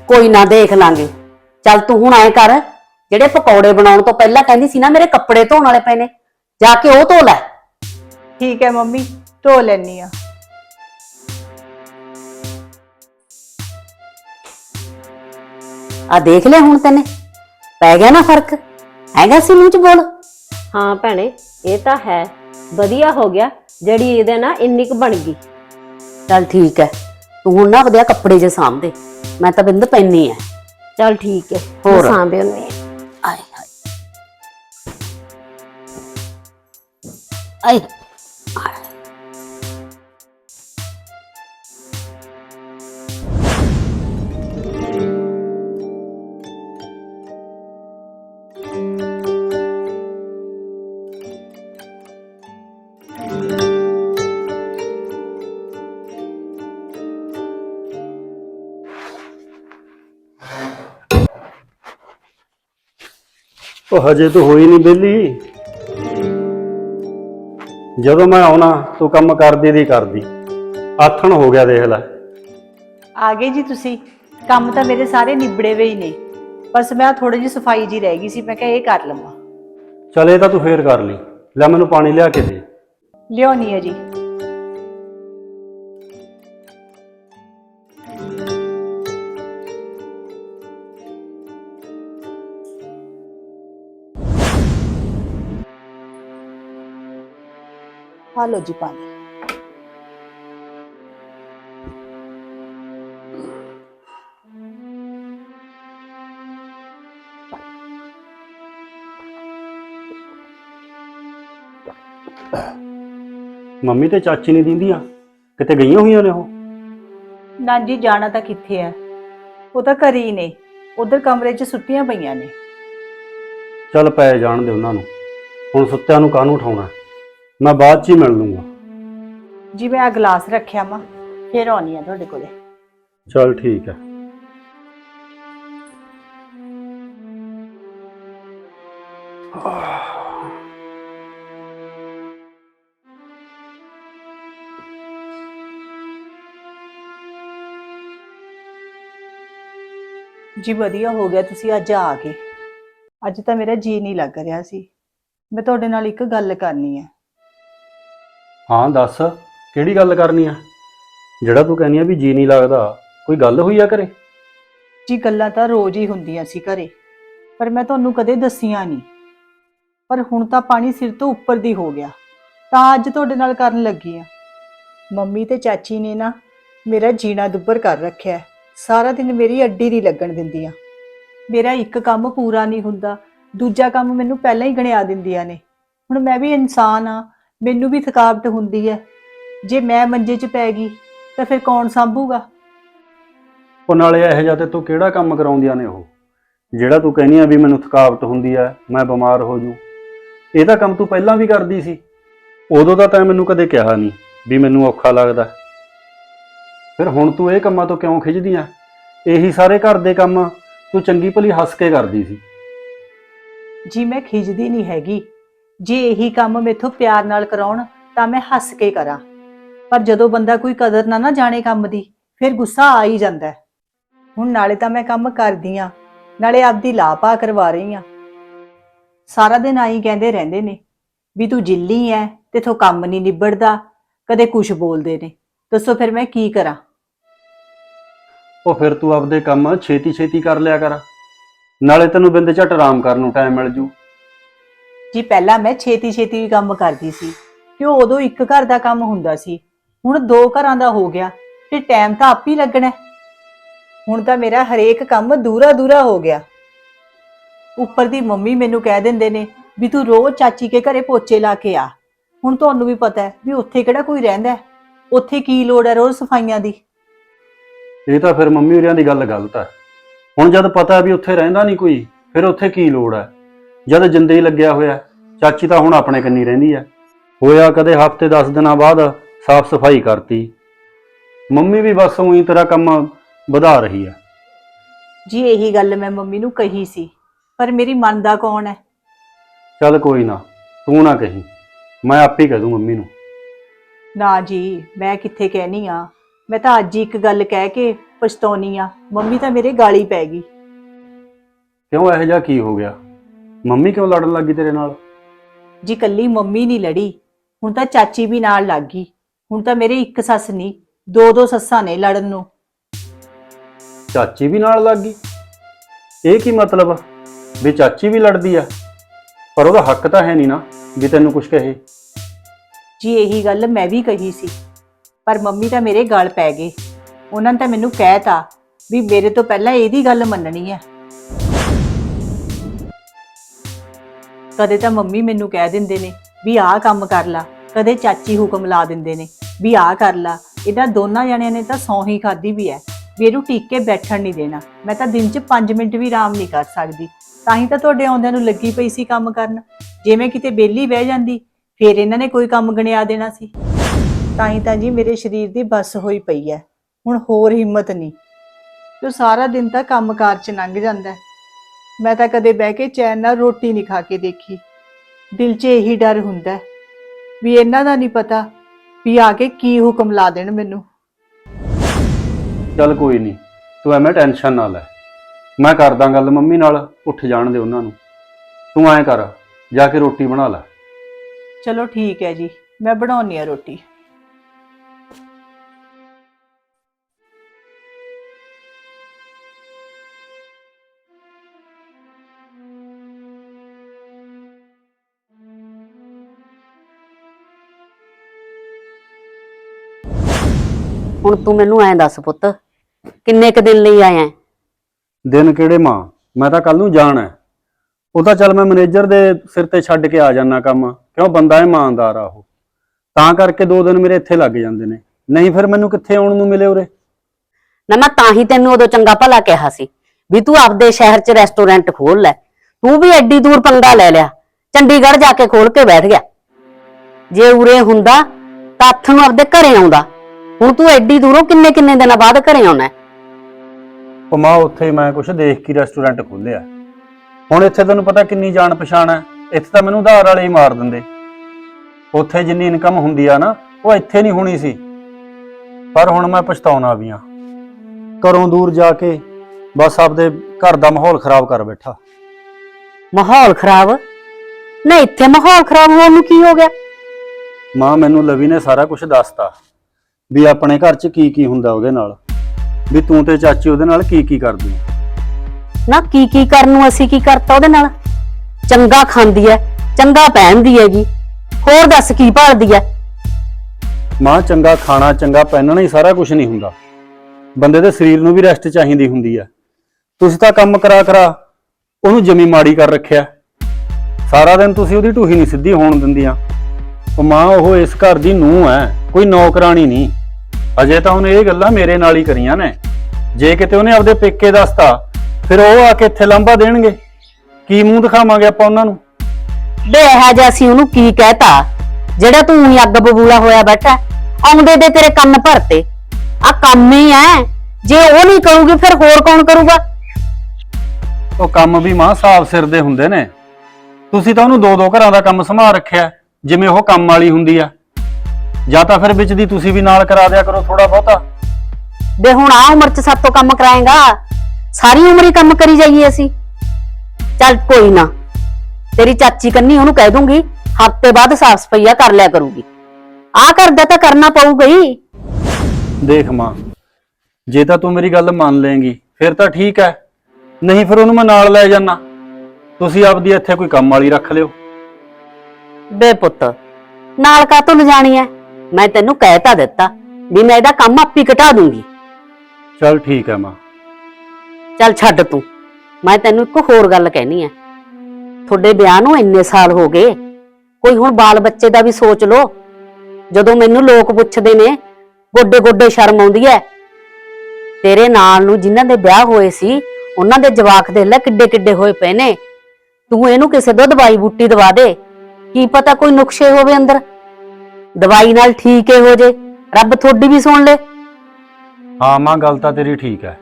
ਕੋਈ ਨਾ ਦੇਖ ਲਾਂਗੇ। ਚੱਲ ਤੂੰ ਹੁਣ ਐ ਕਰ ਜਿਹੜੇ ਪਕੌੜੇ ਬਣਾਉਣ ਤੋਂ ਪਹਿਲਾਂ ਕਹਿੰਦੀ ਸੀ ਨਾ ਮੇਰੇ ਕੱਪੜੇ ਧੋਣ ਵਾਲੇ ਪਏ ਨੇ ਜਾ ਕੇ ਉਹ ਧੋ ਲੈ। ਠੀਕ ਹੈ ਮੰਮੀ ਧੋ ਲੈਣੀ ਆ ਆ ਦੇਖ ਲਿਆ ਹੁਣ ਤੈਨੇ। ਪੈ ਗਿਆ ਨਾ ਫ਼ਰਕ? ਹੈਗਾ ਸੀ ਮੂੰਹ ਚ ਬੋਲ? ਹਾਂ ਭੈਣੇ ਇਹ ਤਾਂ ਹੈ। ਵਧੀਆ ਹੋ ਗਿਆ ਜਿਹੜੀ ਇਹਦੇ ਨਾਲ ਇੰਨੀ ਕੁ ਬਣ ਗਈ। ਚੱਲ ਠੀਕ ਹੈ ਤੂੰ ਹੁਣ ਨਾ ਵਧੀਆ ਕੱਪੜੇ ਜੇ ਸਾਂਭਦੇ ਮੈਂ ਤਾਂ ਬਿੰਦ ਪੈਣੀ ਐ ਚਲ ਠੀਕ ਹੈ ਹੋਰ? ਸਾਂਭੇ ਉਹਨੇ ਆਏ ਹਾਏ ਆਏ। ਉਹ ਹਜੇ ਤੂੰ ਹੋਈ ਨਹੀਂ ਬੇਲੀ ਜਦੋਂ ਮੈਂ ਆਉਣਾ ਤੂੰ ਕੰਮ ਕਰਦੀ ਦੀ ਕਰਦੀ। ਆਥਣ ਹੋ ਗਿਆ ਦੇਖ ਲੈ। ਆ ਗਏ ਜੀ ਤੁਸੀਂ। ਕੰਮ ਤਾਂ ਮੇਰੇ ਸਾਰੇ ਨਿਬੜੇ ਹੋਏ ਹੀ ਨੇ। ਬਸ ਮੈਂ ਥੋੜੀ ਜਿਹੀ ਸਫ਼ਾਈ ਜੀ ਰਹਿ ਗਈ ਸੀ ਮੈਂ ਕਿਹਾ ਇਹ ਕਰ ਲਵਾਂ। ਚਲ ਇਹ ਤਾਂ ਤੂੰ ਫੇਰ ਕਰ ਲਈ। ਲੈ ਮੈਨੂੰ ਪਾਣੀ ਲਿਆ ਕੇ ਦੇ। ਲਿਆਉਣੀ ਹੈ ਜੀ। ਹਾਲੋ ਜੀ ਪਾਣੀ ਮੰਮੀ ਤੇ ਚਾਚੀ ਨਹੀਂ ਦਿੰਦੀਆਂ? ਕਿਤੇ ਗਈਆਂ ਹੋਈਆਂ ਨੇ ਉਹ? ਨਾ ਜੀ ਜਾਣਾ ਤਾਂ ਕਿੱਥੇ ਹੈ ਉਹ ਤਾਂ ਘਰੇ ਹੀ ਨੇ। ਉਧਰ ਕਮਰੇ 'ਚ ਸੁੱਤੀਆਂ ਪਈਆਂ ਨੇ। ਚੱਲ ਪੈ ਜਾਣ ਦੇ ਉਹਨਾਂ ਨੂੰ। ਹੁਣ ਸੁੱਤਿਆਂ ਨੂੰ ਕਾਹਨੂੰ ਉਠਾਉਣਾ? ਮੈਂ ਬਾਅਦ ਚ ਹੀ ਮਿਲ ਲੂੰਗਾ। ਜੀ ਮੈਂ ਆ ਗਲਾਸ ਰੱਖਿਆ ਮਾ ਫੇਰ ਆਉਣੀ ਆ ਤੁਹਾਡੇ ਕੋਲੇ। ਚੱਲ ਠੀਕ ਹੈ। ਜੀ ਵਧੀਆ ਹੋ ਗਿਆ ਤੁਸੀਂ ਅੱਜ ਆ ਗਏ। ਅੱਜ ਤਾਂ ਮੇਰਾ ਜੀ ਨਹੀਂ ਲੱਗ ਰਿਹਾ ਸੀ। ਮੈਂ ਤੁਹਾਡੇ ਨਾਲ ਇੱਕ ਗੱਲ ਕਰਨੀ ਹੈ। ਹਾਂ, ਦੱਸ, ਕਿਹੜੀ ਗੱਲ ਕਰਨੀ ਆ? ਜਿਹੜਾ ਤੂੰ ਕਹਿੰਦੀ ਆ ਵੀ ਜੀ ਨਹੀਂ ਲੱਗਦਾ, ਕੋਈ ਗੱਲ ਹੋਈ ਆ ਘਰੇ? ਜੀ, ਗੱਲਾਂ ਤਾਂ ਰੋਜ਼ ਹੀ ਹੁੰਦੀਆਂ ਸੀ ਘਰੇ, ਪਰ ਮੈਂ ਤੁਹਾਨੂੰ ਕਦੇ ਦੱਸੀਆਂ ਨਹੀਂ। ਪਰ ਹੁਣ ਤਾਂ ਪਾਣੀ ਸਿਰ ਤੋਂ ਉੱਪਰ ਦੀ ਹੋ ਗਿਆ, ਤਾਂ ਅੱਜ ਤੁਹਾਡੇ ਨਾਲ ਕਰਨ ਲੱਗੀ ਆ। ਮੰਮੀ ਤੇ ਚਾਚੀ ਨੇ ਨਾ ਮੇਰਾ ਜੀਣਾ ਦੁੱਬਰ ਕਰ ਰੱਖਿਆ ਸਾਰਾ ਦਿਨ ਮੇਰੀ ਅੱਡੀ ਦੀ ਲੱਗਣ ਦਿੰਦੀ ਦਿੰਦੀਆਂ ਮੇਰਾ ਇੱਕ ਕੰਮ ਪੂਰਾ ਨਹੀਂ ਹੁੰਦਾ, ਦੂਜਾ ਕੰਮ ਮੈਨੂੰ ਪਹਿਲਾਂ ਹੀ ਗਣਿਆ ਦਿੰਦੀਆਂ ਨੇ। ਹੁਣ ਮੈਂ ਵੀ ਇਨਸਾਨ ਆ ਮੈਨੂੰ ਵੀ ਥਕਾਵਟ ਹੁੰਦੀ ਹੈ। ਜੇ ਮੈਂ ਮੰਜੇ 'ਚ ਪੈ ਗਈ ਤਾਂ ਫਿਰ ਕੌਣ ਸੰਭੂਗਾ? ਉਹ ਨਾਲੇ ਇਹੋ ਜਿਹਾ ਤੇ ਤੂੰ ਕਿਹੜਾ ਕੰਮ ਕਰਾਉਂਦੀਆਂ ਨੇ ਉਹ? ਜਿਹੜਾ ਤੂੰ ਕਹਿੰਦੀ ਆ ਵੀ ਮੈਨੂੰ ਥਕਾਵਟ ਹੁੰਦੀ ਆ ਮੈਂ ਬਿਮਾਰ ਹੋ ਜੂ। ਇਹ ਤਾਂ ਕੰਮ ਤੂੰ ਪਹਿਲਾਂ ਵੀ ਕਰਦੀ ਸੀ। ਉਦੋਂ ਤਾਂ ਤੈਂ ਮੈਨੂੰ ਕਦੇ ਕਿਹਾ ਨਹੀਂ ਵੀ ਮੈਨੂੰ ਔਖਾ ਲੱਗਦਾ। ਫਿਰ ਹੁਣ ਤੂੰ ਇਹ ਕੰਮਾਂ ਤੋਂ ਕਿਉਂ ਖਿੱਚਦੀ ਆ? ਇਹੀ ਸਾਰੇ ਘਰ ਦੇ ਕੰਮ ਤੂੰ ਚੰਗੀ ਭਲੀ ਹੱਸ ਕੇ ਕਰਦੀ ਸੀ। ਜੀ ਮੈਂ ਖਿਜਦੀ ਨਹੀਂ ਹੈਗੀ। ਜੇ ਇਹੀ ਕੰਮ ਮੇਥੋਂ ਪਿਆਰ ਨਾਲ ਕਰਾਉਣ, ਤਾਂ ਮੈਂ ਹੱਸ ਕੇ ਕਰਾਂ। ਪਰ ਜਦੋਂ ਬੰਦਾ ਕੋਈ ਕਦਰ ਨਾ ਨਾ ਜਾਣੇ ਕੰਮ ਦੀ, ਫਿਰ ਗੁੱਸਾ ਆ ਹੀ ਜਾਂਦਾ ਹੈ। ਹੁਣ ਨਾਲੇ ਤਾਂ ਮੈਂ ਕੰਮ ਕਰਦੀ ਆ, ਨਾਲੇ ਆਪਦੀ ਲਾਪਾ ਕਰਵਾ ਰਹੀ ਆ। ਸਾਰਾ ਦਿਨ ਆਈ ਕਹਿੰਦੇ ਰਹਿੰਦੇ ਨੇ, ਵੀ ਤੂੰ ਜਿੱਲੀ ਐ ਤੇਥੋਂ ਕੰਮ ਨਹੀਂ ਨਿਬੜਦਾ, ਕਦੇ ਕੁਝ ਬੋਲਦੇ ਨੇ। ਦੱਸੋ ਫਿਰ ਮੈਂ ਕੀ ਕਰਾਂ? ਉਹ ਫਿਰ ਤੂੰ ਆਪਦੇ ਕੰਮ ਛੇਤੀ ਛੇਤੀ ਕਰ ਲਿਆ ਕਰ। ਨਾਲੇ ਤੈਨੂੰ ਬਿੰਦ ਝਟ ਆਰਾਮ ਕਰਨ ਨੂੰ ਟਾਈਮ ਮਿਲ ਜੂ। ਜੀ ਪਹਿਲਾਂ ਮੈਂ ਛੇਤੀ ਛੇਤੀ ਵੀ ਕੰਮ ਕਰਦੀ ਸੀ ਕਿ ਉਦੋਂ ਇੱਕ ਘਰ ਦਾ ਕੰਮ ਹੁੰਦਾ ਸੀ। ਹੁਣ ਦੋ ਘਰਾਂ ਦਾ ਹੋ ਗਿਆ ਤੇ ਟਾਈਮ ਤਾਂ ਆਪ ਹੀ ਲੱਗਣਾ ਹੈ। ਹੁਣ ਤਾਂ ਮੇਰਾ ਹਰੇਕ ਕੰਮ ਦੂਰਾ ਦੂਰਾ ਹੋ ਗਿਆ। ਉੱਪਰ ਦੀ ਮੰਮੀ ਮੈਨੂੰ ਕਹਿ ਦਿੰਦੇ ਨੇ ਵੀ ਤੂੰ ਰੋਜ਼ ਚਾਚੀ ਕੇ ਘਰੇ ਪੋਚੇ ਲਾ ਕੇ ਆ। ਹੁਣ ਤੁਹਾਨੂੰ ਵੀ ਪਤਾ ਹੈ ਵੀ ਉੱਥੇ ਕਿਹੜਾ ਕੋਈ ਰਹਿੰਦਾ ਹੈ। ਉੱਥੇ ਕੀ ਲੋੜ ਹੈ ਰੋਜ਼ ਸਫਾਈਆਂ ਦੀ? ਇਹ ਤਾਂ ਫਿਰ ਮੰਮੀ ਹੋਰਿਆਂ ਦੀ ਗੱਲ ਗਲਤ ਹੈ। ਹੁਣ ਜਦ ਪਤਾ ਵੀ ਉੱਥੇ ਰਹਿੰਦਾ ਨਹੀਂ ਕੋਈ, ਫਿਰ ਉੱਥੇ ਕੀ ਲੋੜ ਹੈ? ਜਦ ਜਿੰਦੇ ਹੀ ਲੱਗਿਆ ਹੋਇਆ ਚਾਚੀ ਤਾਂ ਹੁਣ ਆਪਣੇ ਕੰਨੀ ਰਹਿੰਦੀ ਹੈ ਹੋਇਆ ਕਦੇ ਹਫ਼ਤੇ 10 ਦਿਨਾਂ ਬਾਅਦ ਸਾਫ਼ ਸਫ਼ਾਈ ਕਰਤੀ। ਮੰਮੀ ਵੀ ਬਸ ਉਹੀ ਤੇਰਾ ਕੰਮ ਵਧਾ ਰਹੀ ਹੈ ਜੀ ਇਹੀ ਗੱਲ ਮੈਂ ਮੰਮੀ ਨੂੰ ਕਹੀ ਸੀ ਪਰ ਮੇਰੀ ਮੰਨਦਾ ਕੌਣ ਹੈ? ਚੱਲ ਕੋਈ ਨਾ ਤੂੰ ਨਾ ਕਹੀਂ ਮੈਂ ਆਪੇ ਹੀ ਕਹਿ ਦੂੰ ਮੰਮੀ ਨੂੰ। ਨਾ ਜੀ ਮੈਂ ਕਿੱਥੇ ਕਹਿਣੀ ਆ? ਮੈਂ ਤਾਂ ਅੱਜ ਹੀ ਇੱਕ ਗੱਲ ਕਹਿ ਕੇ ਪਛਤਾਉਣੀ ਆ ਮੰਮੀ ਤਾਂ ਮੇਰੇ ਗਾਲੀ ਪੈ ਗਈ। ਕਿਉਂ ਇਹੋ ਜਿਹਾ ਕੀ ਹੋ ਗਿਆ? ਮੰਮੀ ਕਿਉਂ ਲੜਨ ਲੱਗੀ ਤੇਰੇ ਨਾਲ? ਜੀ ਕੱਲੀ ਮੰਮੀ ਨਹੀਂ ਲੜੀ ਹੁਣ ਤਾਂ ਚਾਚੀ ਵੀ ਨਾਲ ਲੱਗ ਗਈ ਹੁਣ ਤਾਂ ਮੇਰੇ ਇੱਕ ਸੱਸ ਨਹੀਂ ਦੋ ਦੋ ਸੱਸਾਂ ਨੇ ਲੜਨ ਨੂੰ। ਚਾਚੀ ਵੀ ਨਾਲ ਲੱਗ ਗਈ? ਇਹ ਕੀ ਮਤਲਬ ਵੀ ਚਾਚੀ ਵੀ ਲੜਦੀ ਆ ਪਰ ਉਹਦਾ ਹੱਕ ਤਾਂ ਹੈ ਨਹੀਂ ਨਾ ਵੀ ਤੈਨੂੰ ਕੁਝ ਕਹੇ। ਜੀ ਇਹੀ ਗੱਲ ਮੈਂ ਵੀ ਕਹੀ ਸੀ ਪਰ ਮੰਮੀ ਤਾਂ ਮੇਰੇ ਗਲ ਪੈ ਗਏ। ਉਹਨਾਂ ਨੇ ਤਾਂ ਮੈਨੂੰ ਕਹਿਤਾ ਵੀ ਮੇਰੇ ਤੋਂ ਪਹਿਲਾਂ ਇਹਦੀ ਗੱਲ ਮੰਨਣੀ ਹੈ। ਕਦੇ ਤਾਂ ਮੰਮੀ ਮੈਨੂੰ ਕਹਿ ਦਿੰਦੇ ਨੇ ਵੀ ਆਹ ਕੰਮ ਕਰ ਲਾ, ਕਦੇ ਚਾਚੀ ਹੁਕਮ ਲਾ ਦਿੰਦੇ ਨੇ ਵੀ ਆਹ ਕਰ ਲਾ। ਇਹਨਾਂ ਦੋਨਾਂ ਜਣਿਆਂ ਨੇ ਤਾਂ ਸੌਂ ਹੀ ਖਾਦੀ ਵੀ ਹੈ ਵੀ ਇਹਨੂੰ ਟਿਕ ਕੇ ਬੈਠਣ ਨਹੀਂ ਦੇਣਾ। ਮੈਂ ਤਾਂ ਦਿਨ 'ਚ 5 ਮਿੰਟ ਵੀ ਆਰਾਮ ਨਹੀਂ ਕਰ ਸਕਦੀ। ਤਾਂ ਹੀ ਤਾਂ ਤੁਹਾਡੇ ਆਉਂਦਿਆਂ ਨੂੰ ਲੱਗੀ ਪਈ ਸੀ ਕੰਮ ਕਰਨ। ਜੇ ਮੈਂ ਕਿਤੇ ਬੇਲੀ ਬਹਿ ਜਾਂਦੀ, ਫਿਰ ਇਹਨਾਂ ਨੇ ਕੋਈ ਕੰਮ ਗਣਿਆ ਦੇਣਾ ਸੀ। ਤਾਂ ਹੀ ਤਾਂ ਜੀ ਮੇਰੇ ਸਰੀਰ ਦੀ ਬੱਸ ਹੋਈ ਪਈ ਹੈ ਹੁਣ ਹੋਰ ਹਿੰਮਤ ਨਹੀਂ ਤੇ ਸਾਰਾ ਦਿਨ ਤਾਂ ਕੰਮਕਾਰ ਚ ਲੰਘ ਜਾਂਦਾ ਹੈ। ਮੈਂ ਤਾਂ ਕਦੇ ਬਹਿ ਕੇ ਚੈਨ ਨਾਲ ਰੋਟੀ ਨਹੀਂ ਖਾ ਕੇ ਦੇਖੀ। ਦਿਲ 'ਚ ਇਹੀ ਡਰ ਹੁੰਦਾ ਹੈ ਵੀ ਇਹਨਾਂ ਦਾ ਨਹੀਂ ਪਤਾ ਵੀ ਆ ਕੇ ਕੀ ਹੁਕਮ ਲਾ ਦੇਣ ਮੈਨੂੰ। ਚੱਲ ਕੋਈ ਨਹੀਂ ਤੂੰ ਐਵੇਂ ਟੈਨਸ਼ਨ ਨਾ ਲੈ। ਮੈਂ ਕਰਦਾ ਗੱਲ ਮੰਮੀ ਨਾਲ ਉੱਠ ਜਾਣ ਦੇ ਉਹਨਾਂ ਨੂੰ। ਤੂੰ ਐਂ ਕਰ ਜਾ ਕੇ ਰੋਟੀ ਬਣਾ ਲੈ। ਚਲੋ ਠੀਕ ਹੈ ਜੀ ਮੈਂ ਬਣਾਉਣੀ ਆ ਰੋਟੀ। ਹੁਣ ਤੂੰ ਮੈਨੂੰ ਐਂ ਦੱਸ ਪੁੱਤ ਕਿੰਨੇ ਕ ਦਿਨ ਲਈ ਆਇਆ ਹੈ? ਦਿਨ ਕਿਹੜੇ ਮਾਂ? ਮੈਂ ਤਾਂ ਕੱਲ ਨੂੰ ਜਾਣਾ ਹੈ। ਉਹ ਤਾਂ ਚੱਲ ਮੈਂ ਮੈਨੇਜਰ ਦੇ ਸਿਰ ਤੇ ਛੱਡ ਕੇ ਆ ਜਾਣਾ ਕੰਮ ਕਿਉਂ ਬੰਦਾ ਇਮਾਨਦਾਰ ਆ ਉਹ। ਤਾਂ ਕਰਕੇ ਦੋ ਦਿਨ ਮੇਰੇ ਇੱਥੇ ਲੱਗ ਜਾਂਦੇ ਨੇ। ਨਹੀਂ ਫਿਰ ਮੈਨੂੰ ਕਿੱਥੇ ਆਉਣ ਨੂੰ ਮਿਲੇ ਉਰੇ? ਨਾ ਮੈਂ ਤਾਂ ਹੀ ਤੈਨੂੰ ਉਦੋਂ ਚੰਗਾ ਭਲਾ ਕਿਹਾ ਸੀ ਵੀ ਤੂੰ ਆਪਦੇ ਸ਼ਹਿਰ 'ਚ ਰੈਸਟੋਰੈਂਟ ਖੋਲ ਲੈ। ਤੂੰ ਵੀ ਐਡੀ ਦੂਰ ਪੰਗਾ ਲੈ ਲਿਆ। ਚੰਡੀਗੜ੍ਹ ਜਾ ਕੇ ਖੋਲ ਕੇ ਬੈਠ ਗਿਆ। ਜੇ ਉਰੇ ਹੁੰਦਾ ਤਾਂ ਹੱਥ ਨੂੰ ਆਪਦੇ ਘਰੇ ਆਉਂਦਾ। ਹੁਣ ਤੂੰ ਐਡੀ ਦੂਰੋਂ ਕਿੰਨੇ ਕਿੰਨੇ ਦਿਨਾਂ ਬਾਅਦ ਘਰੇ ਆਉਣਾ ਹੈ? ਉਹ ਮਾਂ ਉੱਥੇ ਮੈਂ ਕੁਛ ਦੇਖ ਕੇ ਰੈਸਟੋਰੈਂਟ ਖੋਲਿਆ ਹੁਣ ਇੱਥੇ ਤੈਨੂੰ ਪਤਾ ਕਿੰਨੀ ਜਾਣ ਪਛਾਣ ਹੈ। ਇੱਥੇ ਤਾਂ ਮੈਨੂੰ ਉਧਾਰ ਵਾਲੇ ਹੀ ਮਾਰ ਦਿੰਦੇ। ਉੱਥੇ ਜਿੰਨੀ ਇਨਕਮ ਹੁੰਦੀ ਆ ਨਾ ਉਹ ਇੱਥੇ ਨਹੀਂ ਹੋਣੀ ਸੀ। ਪਰ ਹੁਣ ਮੈਂ ਪਛਤਾਉਣਾ ਵੀ ਆ। ਘਰੋਂ ਦੂਰ ਜਾ ਕੇ ਬਸ ਆਪਦੇ ਘਰ ਦਾ ਮਾਹੌਲ ਖਰਾਬ ਕਰ ਬੈਠਾ। ਮਾਹੌਲ ਖਰਾਬ? ਨਾ ਇੱਥੇ ਮਾਹੌਲ ਖਰਾਬ ਹੋਣ ਨੂੰ ਕੀ ਹੋ ਗਿਆ? ਮਾਂ ਮੈਨੂੰ ਲਵੀ ਨੇ ਸਾਰਾ ਕੁਝ ਦੱਸਤਾ। ਵੀ ਆਪਣੇ ਘਰ 'ਚ ਕੀ ਕੀ ਹੁੰਦਾ ਉਹਦੇ ਨਾਲ? ਵੀ ਤੂੰ ਤੇ ਚਾਚੀ ਉਹਦੇ ਨਾਲ ਕੀ ਕੀ ਕਰਦੀ। ਨਾ ਕੀ ਕੀ ਕਰਨ ਨੂੰ ਅਸੀਂ ਕੀ ਕਰਤਾ ਉਹਦੇ ਨਾਲ? ਚੰਗਾ ਖਾਂਦੀ ਐ ਚੰਗਾ ਪਹਿਨਦੀ ਹੈਗੀ। ਹੋਰ ਦੱਸ ਕੀ ਭਾਲਦੀ ਐ? ਮਾਂ ਚੰਗਾ ਖਾਣਾ ਚੰਗਾ ਪਹਿਨਣਾ ਹੀ ਸਾਰਾ ਕੁਝ ਨਹੀਂ ਹੁੰਦਾ। ਬੰਦੇ ਦੇ ਸਰੀਰ ਨੂੰ ਵੀ ਰੈਸਟ ਚਾਹੀਦੀ ਹੁੰਦੀ ਹੈ ਤੁਸੀਂ ਤਾਂ ਕੰਮ ਕਰਾ ਕਰਾ ਉਹਨੂੰ ਜਮੀ ਮਾੜੀ ਕਰ ਰੱਖਿਆ। ਸਾਰਾ ਦਿਨ ਤੁਸੀਂ ਉਹਦੀ ਢੂਹੀ ਨਹੀਂ ਸਿੱਧੀ ਹੋਣ ਦਿੰਦੀਆਂ। ਉਹ ਮਾਂ ਉਹ ਇਸ ਘਰ ਦੀ ਨੂੰਹ ਹੈ ਕੋਈ ਨੌਕਰਾਨੀ ਨਹੀਂ। ਅਜੇ ਤਾਂ ਉਹਨੇ ਇਹ ਗੱਲਾਂ ਮੇਰੇ ਨਾਲ ਹੀ ਕਰੀਆਂ ਨੇ। ਜੇ ਕਿਤੇ ਉਹਨੇ ਆਪਦੇ ਪੇਕੇ ਦੱਸਤਾ ਫਿਰ ਉਹ ਆ ਕੇ ਇੱਥੇ ਲਾਂਭਾ ਦੇਣਗੇ। ਕੀ ਮੂੰਹ ਦਿਖਾਵਾਂਗੇ ਆਪਾਂ ਉਹਨਾਂ ਨੂੰ? ਬੇ ਇਹ ਜਿਹਾ ਅਸੀਂ ਉਹਨੂੰ ਕੀ ਕਹਿਤਾ? ਜਿਹੜਾ ਤੂੰ ਹੀ ਅੱਗ ਬਬੂਲਾ ਹੋਇਆ ਬੈਠਾ ਆਉਂਦੇ ਦੇ ਤੇਰੇ ਕੰਨ ਭਰਤੇ। ਆ ਕੰਮ ਹੀ ਐ ਜੇ ਉਹ ਨਹੀਂ ਕਰੂਗੀ ਫਿਰ ਹੋਰ ਕੌਣ ਕਰੂਗਾ? ਉਹ ਕੰਮ ਵੀ ਮਾਂ ਸਾਫ਼ ਸਿਰ ਦੇ ਹੁੰਦੇ ਨੇ। ਤੁਸੀਂ ਤਾਂ ਉਹਨੂੰ ਦੋ ਦੋ ਘਰਾਂ ਦਾ ਕੰਮ ਸੰਭਾਲ ਰੱਖਿਆ। ਜਿਵੇਂ ਉਹ ਕੰਮ ਵਾਲੀ ਹੁੰਦੀ ਆ। ਜਾਂ ਤਾਂ ਫਿਰ ਵਿੱਚ ਦੀ ਤੁਸੀਂ ਵੀ ਨਾਲ ਕਰਾ ਦਿਆ ਕਰੋ ਥੋੜਾ ਬਹੁਤਾ। ਬੇ ਹੁਣ ਆ ਉਮਰ ਚ ਸਾਤੋਂ ਕੰਮ ਕਰਾਏਗਾ। ਸਾਰੀ ਉਮਰ ਹੀ ਕੰਮ ਕਰੀ ਜਾਈਏ ਅਸੀਂ। ਚੱਲ ਕੋਈ ਨਾ ਤੇਰੀ ਚਾਚੀ ਕੰਨੀ ਉਹਨੂੰ ਕਹਿ ਦੂੰਗੀ ਹਫ਼ਤੇ ਬਾਅਦ ਸਾਫ਼ ਸਫਾਈਆ ਕਰ ਲਿਆ ਕਰੂਗੀ। ਆ ਕਰਦਾ ਤਾਂ ਕਰਨਾ ਪਊਗਾ ਹੀ। ਦੇਖ ਮਾਂ ਜੇ ਤਾਂ ਤੂੰ ਮੇਰੀ ਗੱਲ ਮੰਨ ਲੇਂਗੀ ਫਿਰ ਤਾਂ ਠੀਕ ਹੈ ਨਹੀਂ ਫਿਰ ਉਹਨੂੰ ਮੈਂ ਨਾਲ ਲੈ ਜਾਣਾ ਤੁਸੀਂ ਆਪਦੀ ਇੱਥੇ ਕੋਈ ਕੰਮ ਵਾਲੀ ਰੱਖ ਲਿਓ। ਬੇ ਪੁੱਤ ਨਾਲ ਕਾ ਤੋਂ ਜਾਣੀ ਐ? ਮੈਂ ਤੈਨੂੰ ਕਹਿ ਤਾਂ ਦਿੱਤਾ ਵੀ ਮੈਂ ਇਹਦਾ ਕੰਮ ਆਪੀ ਘਟਾ ਦੂੰਗੀ। ਚਲ ਠੀਕ ਹੈ ਮਾਂ। ਚੱਲ ਛੱਡ ਤੂੰ ਮੈਂ ਤੈਨੂੰ ਇੱਕ ਹੋਰ ਗੱਲ ਕਹਿਣੀ ਐ। ਤੁਹਾਡੇ ਵਿਆਹ ਨੂੰ ਇੰਨੇ ਸਾਲ ਹੋ ਗਏ ਕੋਈ ਹੁਣ ਬਾਲ ਬੱਚੇ ਦਾ ਵੀ ਸੋਚ ਲੋ ਜਦੋਂ ਮੈਨੂੰ ਲੋਕ ਪੁੱਛਦੇ ਨੇ ਗੋਡੇ ਗੋਡੇ ਸ਼ਰਮ ਆਉਂਦੀ ਐ। ਤੇਰੇ ਨਾਲ ਨੂੰ ਜਿਨ੍ਹਾਂ ਦੇ ਵਿਆਹ ਹੋਏ ਸੀ ਉਹਨਾਂ ਦੇ ਜਵਾਕ ਦੇ ਲੈ ਕਿੱਡੇ ਕਿੱਡੇ ਹੋਏ ਪਏ ਨੇ। ਤੂੰ ਇਹਨੂੰ ਕਿਸੇ ਤੋਂ ਦਵਾਈ ਬੂਟੀ ਦਵਾ ਦੇ ਕੀ ਪਤਾ ਕੋਈ ਨੁਕਸ਼ੇ ਹੋਵੇ ਅੰਦਰ? ਦਵਾਈ ਨਾਲ ਠੀਕ ਹੀ ਹੋ ਜੇ ਰੱਬ ਤੁਹਾਡੀ ਵੀ ਸੁਣ ਲੇ। ਹਾਂ ਮਾਂ ਗੱਲ ਤਾਂ ਤੇਰੀ ਠੀਕ ਹੈ।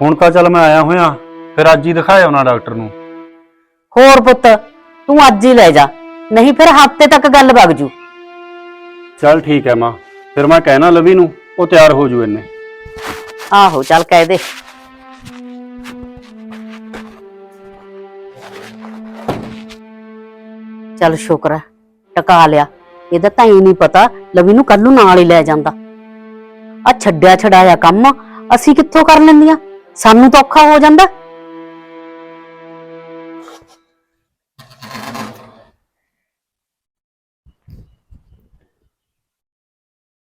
ਹੁਣ ਤਾਂ ਚੱਲ ਮੈਂ ਆਇਆ ਹੋਇਆ ਫਿਰ ਅੱਜ ਹੀ ਦਿਖਾਇਆ ਉਹਨਾਂ ਡਾਕਟਰ ਨੂੰ। ਹੋਰ ਪੁੱਤ ਤੂੰ ਅੱਜ ਹੀ ਲੈ ਜਾ ਨਹੀਂ ਫਿਰ ਹਫ਼ਤੇ ਤੱਕ ਗੱਲ ਵਗ ਜੂ। ਚਲ ਠੀਕ ਹੈ ਮਾਂ ਫਿਰ ਮੈਂ ਕਹਿਣਾ ਲਵੀ ਨੂੰ ਉਹ ਤਿਆਰ ਹੋ ਜੂ ਇੰਨੇ। ਆਹੋ ਚੱਲ ਕਹਿ ਦੇ। ਚੱਲ ਸ਼ੁਕਰ ਹੈ ਟਕਾ ਲਿਆ। ਇਹਦਾ ਤਾਂ ਹੀ ਨਹੀਂ ਪਤਾ ਲਵੀ ਨੂੰ ਕੱਲ ਨੂੰ ਨਾਲ ਹੀ ਲੈ ਜਾਂਦਾ। ਆ ਛੱਡਿਆ ਛਡਾਇਆ ਕੰਮ ਅਸੀਂ ਕਿੱਥੋਂ ਕਰ ਲੈਂਦੀਆਂ? ਸਾਨੂੰ ਤਾਂ ਔਖਾ ਹੋ ਜਾਂਦਾ।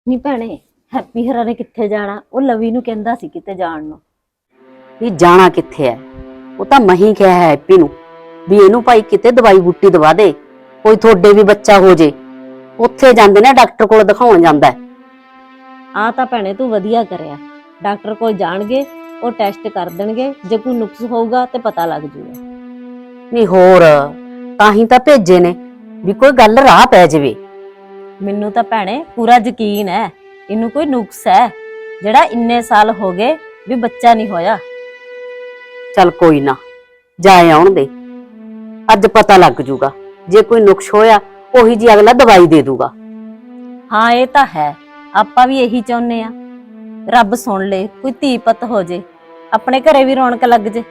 ਨਹੀਂ ਭੈਣੇ ਹੈਪੀ ਹਰਾ ਨੇ ਕਿੱਥੇ ਜਾਣਾ? ਉਹ ਲਵੀ ਨੂੰ ਕਹਿੰਦਾ ਸੀ ਕਿਤੇ ਜਾਣ ਨੂੰ। ਵੀ ਜਾਣਾ ਕਿੱਥੇ ਹੈ? ਉਹ ਤਾਂ ਮਹੀਂ ਕਿਹਾ ਹੈ ਹੈਪੀ ਨੂੰ ਵੀ ਇਹਨੂੰ ਭਾਈ ਕਿਤੇ ਦਵਾਈ ਬੂਟੀ ਦਵਾ ਦੇ। ਕੋਈ ਤੁਹਾਡੇ ਵੀ ਬੱਚਾ ਹੋ ਜੇ ਉੱਥੇ ਜਾਂਦੇ ਨੇ ਡਾਕਟਰ ਕੋਲ ਦਿਖਾਉਣ ਜਾਂਦਾ ਹੈ। ਆ ਤਾਂ ਭੈਣੇ ਤੂੰ ਵਧੀਆ ਕਰਿਆ। ਡਾਕਟਰ ਕੋਲ ਜਾਣਗੇ ਉਹ ਟੈਸਟ ਕਰ ਦੇਣਗੇ ਜੇ ਕੋਈ ਨੁਕਸ ਹੋਊਗਾ ਤੇ ਪਤਾ ਲੱਗ ਜੂਗਾ। ਨਹੀਂ ਹੋਰ ਤਾਂ ਹੀ ਤਾਂ ਭੇਜੇ ਨੇ ਵੀ ਕੋਈ ਗੱਲ ਰਾਹ ਪੈ ਜਾਵੇ। ਮੈਨੂੰ ਤਾਂ ਭੈਣੇ ਪੂਰਾ ਯਕੀਨ ਹੈ ਇਹਨੂੰ ਕੋਈ ਨੁਕਸ ਹੈ ਜਿਹੜਾ ਇੰਨੇ ਸਾਲ ਹੋ ਗਏ ਵੀ ਬੱਚਾ ਨਹੀਂ ਹੋਇਆ। ਚੱਲ ਕੋਈ ਨਾ ਜਾ ਆਉਣ ਦੇ ਅੱਜ ਪਤਾ ਲੱਗ ਜੂਗਾ। ਜੇ ਕੋਈ ਨੁਕਸ ਹੋਇਆ ਉਹੀ ਜੀ ਅਗਲਾ ਦਵਾਈ ਦੇ ਦੂਗਾ। ਹਾਂ ਇਹ ਤਾਂ ਹੈ। ਆਪਾਂ ਵੀ ਇਹੀ ਚਾਹੁੰਦੇ ਆ ਰੱਬ ਸੁਣ ਲੇ ਕੋਈ ਧੀ ਪੁੱਤ ਹੋ ਜੇ। ਆਪਣੇ ਘਰੇ ਵੀ ਰੌਣਕ ਲੱਗ ਜੇ।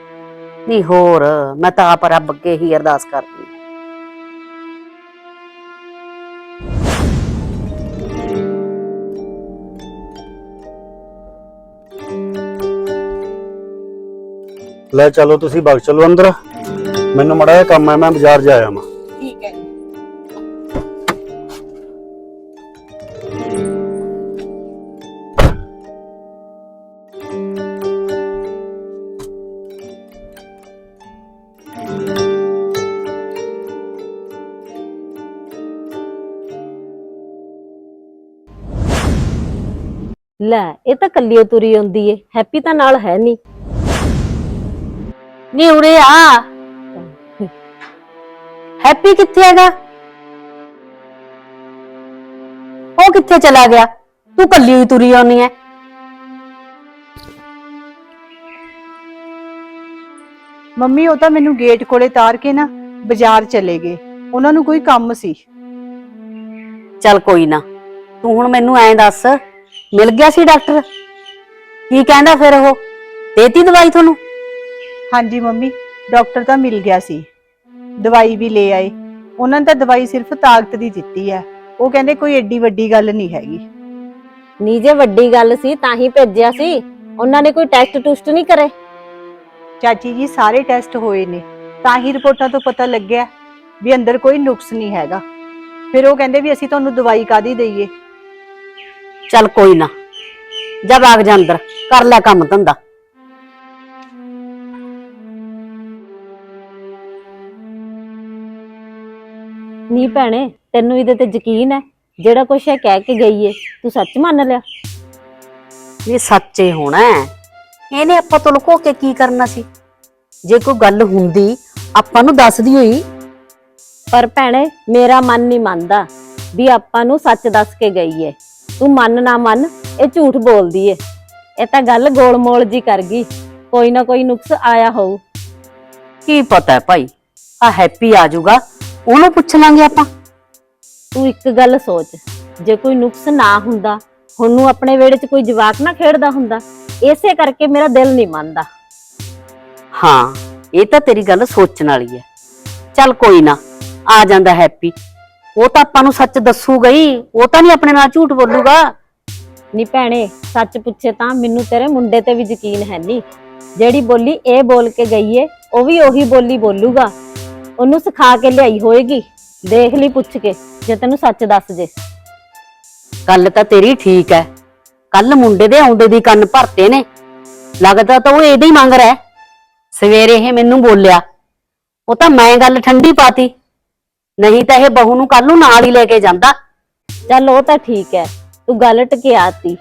ਨਹੀਂ ਹੋਰ ਮੈਂ ਤਾਂ ਆਪ ਰੱਬ ਅੱਗੇ ਹੀ ਅਰਦਾਸ ਕਰਦੀ ਹਾਂ। ਲੈ ਚਲੋ ਤੁਸੀਂ ਬਗ ਚਲੋ ਅੰਦਰ। ਮੈਨੂੰ ਮੜਾ ਜਿਹਾ ਕੰਮ ਹੈ ਮੈਂ ਬਾਜ਼ਾਰ ਜਾ ਆਇਆ ਮਾਂ ਲੈ ਇਹ ਤਾਂ ਕੱਲੀ ਤੁਰੀ ਆਉਂਦੀ ਏ ਹੈਪੀ ਤਾਂ ਨਾਲ ਹੈ ਨਹੀਂ। ਨਹੀਂ ਉਰੇ ਆ। ਹੈਪੀ ਕਿੱਥੇ ਹੈਗਾ? ਉਹ ਕਿੱਥੇ ਚਲਾ ਗਿਆ? ਤੂੰ ਕੱਲੀ ਹੋਈ ਤੁਰੀ ਆਉਣੀ ਐ। ਮੰਮੀ ਉਹ ਤਾਂ ਮੈਨੂੰ ਗੇਟ ਕੋਲੇ ਤਾਰ ਕੇ ਨਾ ਬਾਜ਼ਾਰ ਚਲੇ ਗਏ। ਉਹਨਾਂ ਨੂੰ ਕੋਈ ਕੰਮ ਸੀ। ਚੱਲ ਕੋਈ ਨਾ ਤੂੰ ਹੁਣ ਮੈਨੂੰ ਐਂ ਦੱਸ ਮਿਲ ਗਿਆ ਸੀ ਡਾਕਟਰ? ਕੀ ਕਹਿੰਦਾ ਫਿਰ ਉਹ? ਦੇਤੀ ਦਵਾਈ ਤੁਹਾਨੂੰ? ਹਾਂਜੀ ਮੰਮੀ ਡਾਕਟਰ ਤਾਂ ਮਿਲ ਗਿਆ ਸੀ। ਦਵਾਈ ਵੀ ਲੈ ਆਏ। ਉਹਨਾਂ ਨੇ ਤਾਂ ਦਵਾਈ ਸਿਰਫ ਤਾਕਤ ਦੀ ਦਿੱਤੀ ਹੈ। ਉਹ ਕਹਿੰਦੇ ਕੋਈ ਏਡੀ ਵੱਡੀ ਗੱਲ ਨਹੀਂ ਹੈਗੀ। ਨੀ ਜੇ ਵੱਡੀ ਗੱਲ ਸੀ ਤਾਂ ਹੀ ਭੇਜਿਆ ਸੀ। ਉਹਨਾਂ ਨੇ ਕੋਈ ਟੈਸਟ ਟੁਸਟ ਨਹੀਂ ਕਰੇ? ਚਾਚੀ ਜੀ ਸਾਰੇ ਟੈਸਟ ਹੋਏ ਨੇ। ਤਾਂ ਹੀ ਰਿਪੋਰਟਾਂ ਤੋਂ ਪਤਾ ਲੱਗਿਆ ਵੀ ਅੰਦਰ ਕੋਈ ਨੁਕਸ ਨਹੀਂ ਹੈਗਾ। ਫਿਰ ਉਹ ਕਹਿੰਦੇ ਵੀ ਅਸੀਂ ਤੁਹਾਨੂੰ ਦਵਾਈ ਕਾਦੀ ਦਈਏ? ਚੱਲ ਕੋਈ ਨਾ। ਜਾ ਬਾਗ ਜਾ ਅੰਦਰ ਕਰ ਲੈ ਕੰਮ ਧੰਦਾ। ਨਹੀਂ ਭੈਣੇ ਤੈਨੂੰ ਇਹਦੇ ਤੇ ਯਕੀਨ ਹੈ? ਜਿਹੜਾ ਕੁਛ ਇਹ ਕਹਿ ਕੇ ਗਈ ਏ ਤੂੰ ਸੱਚ ਮੰਨ ਲਿਆ? ਇਹ ਸੱਚੇ ਹੋਣਾ ਹੈ। ਇਹਨੇ ਆਪਾਂ ਤੋਂ ਲੁਕੋ ਕੇ ਕੀ ਕਰਨਾ ਸੀ? ਜੇ ਕੋਈ ਗੱਲ ਹੁੰਦੀ ਆਪਾਂ ਨੂੰ ਦੱਸਦੀ ਹੋਈ ਪਰ ਭੈਣੇ ਮੇਰਾ ਮਨ ਨਹੀਂ ਮੰਨਦਾ ਵੀ ਆਪਾਂ ਨੂੰ ਸੱਚ ਦੱਸ ਕੇ ਗਈ ਏ। ਤੂੰ ਮੰਨ ਨਾ ਮੰਨ ਇਹ ਝੂਠ ਬੋਲਦੀ ਏ। ਇਹ ਤਾਂ ਗੱਲ ਗੋਲਮੋਲ ਜੀ ਕਰ ਗਈ। ਕੋਈ ਨਾ ਕੋਈ ਨੁਕਸ ਆਇਆ ਹੋਊ। ਕੀ ਪਤਾ ਹੈ ਭਾਈ? ਆ ਹੈਪੀ ਆ ਜਾਊਗਾ ਉਹਨੂੰ ਪੁੱਛ ਲਾਂਗੇ ਆਪਾਂ। ਤੂੰ ਇੱਕ ਗੱਲ ਸੋਚ ਜੇ ਕੋਈ ਨੁਕਸ ਨਾ ਹੁੰਦਾ ਹੁਣ ਨੂੰ ਆਪਣੇ ਵਿਹੜੇ 'ਚ ਕੋਈ ਜਵਾਕ ਨਾ ਖੇਡਦਾ ਹੁੰਦਾ ਇਸੇ ਕਰਕੇ ਮੇਰਾ ਦਿਲ ਨਹੀਂ ਮੰਨਦਾ। ਹਾਂ ਇਹ ਤਾਂ ਤੇਰੀ ਗੱਲ ਸੋਚਣ ਵਾਲੀ ਹੈ। ਚੱਲ ਕੋਈ ਨਾ ਆ ਜਾਂਦਾ ਹੈਪੀ। ਉਹ ਤਾਂ ਆਪਾਂ ਨੂੰ ਸੱਚ ਦੱਸੂਗਾ ਹੀ ਉਹ ਤਾਂ ਨਹੀਂ ਆਪਣੇ ਨਾਲ ਝੂਠ ਬੋਲੂਗਾ। ਨੀ ਭੈਣੇ ਸੱਚ ਪੁੱਛੇ ਤਾਂ ਮੈਨੂੰ ਤੇਰੇ ਮੁੰਡੇ ਤੇ ਵੀ ਯਕੀਨ ਹੈ ਨਹੀਂ ਜਿਹੜੀ ਬੋਲੀ ਇਹ ਬੋਲ ਕੇ ਗਈ ਏ ਉਹ ਵੀ ਉਹੀ ਬੋਲੀ ਬੋਲੂਗਾ। ਉਹਨੂੰ ਸਿਖਾ ਕੇ ਲਿਆਈ ਹੋਏਗੀ ਦੇਖ ਲਈ ਪੁੱਛ ਕੇ ਜੇ ਤੈਨੂੰ ਸੱਚ ਦੱਸ ਜੇ। ਗੱਲ ਤਾਂ ਤੇਰੀ ਠੀਕ ਹੈ ਕੱਲ ਮੁੰਡੇ ਦੇ ਆਉਂਦੇ ਦੀ ਕੰਨ ਭਰਤੇ ਨੇ। ਲੱਗਦਾ ਤਾਂ ਉਹ ਇਹਦੇ ਹੀ ਮੰਗ ਰਿਹਾ। ਹੈ। ਸਵੇਰੇ ਇਹ ਮੈਨੂੰ ਬੋਲਿਆ ਉਹ ਤਾਂ ਮੈਂ ਗੱਲ ਠੰਡੀ ਪਾਤੀ। ਨਹੀਂ ਤਾਂ ਇਹ ਬਹੂ ਨੂੰ ਕੱਲ ਨੂੰ ਨਾਲ ਹੀ ਲੈ ਕੇ ਜਾਂਦਾ। ਚੱਲ ਉਹ ਤਾਂ ਠੀਕ ਹੈ ਤੂੰ ਗੱਲ ਟਕਿਆਤੀ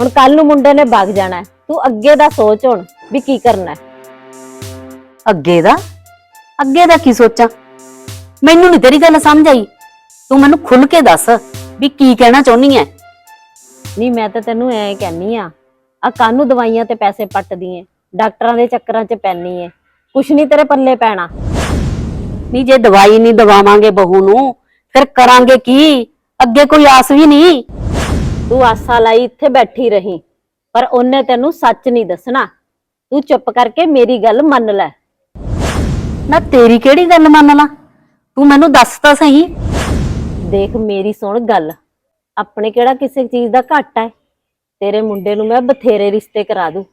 ਹੁਣ ਕੱਲ ਨੂੰ ਮੁੰਡੇ ਨੇ ਵਗ ਜਾਣਾ ਹੈ। ਤੂੰ ਅੱਗੇ ਦਾ ਸੋਚ ਹੁਣ ਵੀ ਕੀ ਕਰਨਾ ਹੈ। ਅੱਗੇ ਦਾ? ਅੱਗੇ ਦਾ ਕੀ ਸੋਚਾਂ? ਮੈਨੂੰ ਨਹੀਂ ਤੇਰੀ ਗੱਲ ਸਮਝ ਆਈ। ਤੂੰ ਮੈਨੂੰ ਖੁੱਲ ਕੇ ਦੱਸ ਵੀ ਕੀ ਕਹਿਣਾ ਚਾਹੁੰਨੀ ਐ। ਨਹੀਂ ਮੈਂ ਤਾਂ ਤੈਨੂੰ ਐਂ ਕਹਿਨੀ ਆ ਆ ਕਾਨੂੰ ਦਵਾਈਆਂ ਤੇ ਪੈਸੇ ਪੱਟਦੀ ਏ ਡਾਕਟਰਾਂ ਦੇ ਚੱਕਰਾਂ 'ਚ ਪੈਣੀ ਏ। ਕੁਛ ਨਹੀਂ ਤੇਰੇ ਪੱਲੇ ਪੈਣਾ। ਨਹੀਂ ਜੇ ਦਵਾਈ ਨਹੀਂ ਦਵਾਵਾਂਗੇ ਬਹੂ ਨੂੰ ਫਿਰ ਕਰਾਂਗੇ ਕੀ? ਅੱਗੇ ਕੋਈ ਆਸ ਵੀ ਨਹੀਂ? ਤੂੰ ਆਸਾ ਲਾਈ ਇੱਥੇ ਬੈਠੀ ਰਹੀ ਪਰ ਉਹਨੇ ਤੈਨੂੰ ਸੱਚ ਨਹੀਂ ਦੱਸਣਾ। ਤੂੰ ਚੁੱਪ ਕਰਕੇ ਮੇਰੀ ਗੱਲ ਮੰਨ ਲੈ। ਨਾ ਤੇਰੀ ਕਿਹੜੀ ਗੱਲ ਮੰਨ ਲਾਂ? ਤੂੰ ਮੈਨੂੰ ਦੱਸ ਤਾਂ ਸਹੀ। ਦੇਖ ਮੇਰੀ ਸੁਣ ਗੱਲ। ਆਪਣੇ ਕਿਹੜਾ ਕਿਸੇ ਚੀਜ਼ ਦਾ ਘਾਟਾ ਹੈ? ਤੇਰੇ ਮੁੰਡੇ ਨੂੰ ਮੈਂ ਬਥੇਰੇ ਰਿਸ਼ਤੇ ਕਰਾ ਦੂੰ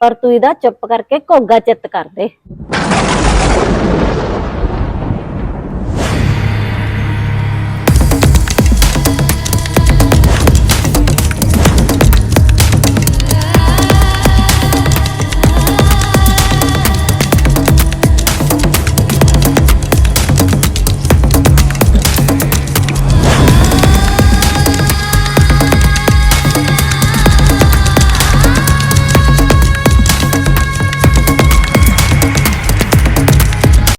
ਪਰ ਤੂੰ ਇਹਦਾ ਚੁੱਪ ਕਰਕੇ ਘੋਗਾ ਚਿੱਤ ਕਰ ਦੇ।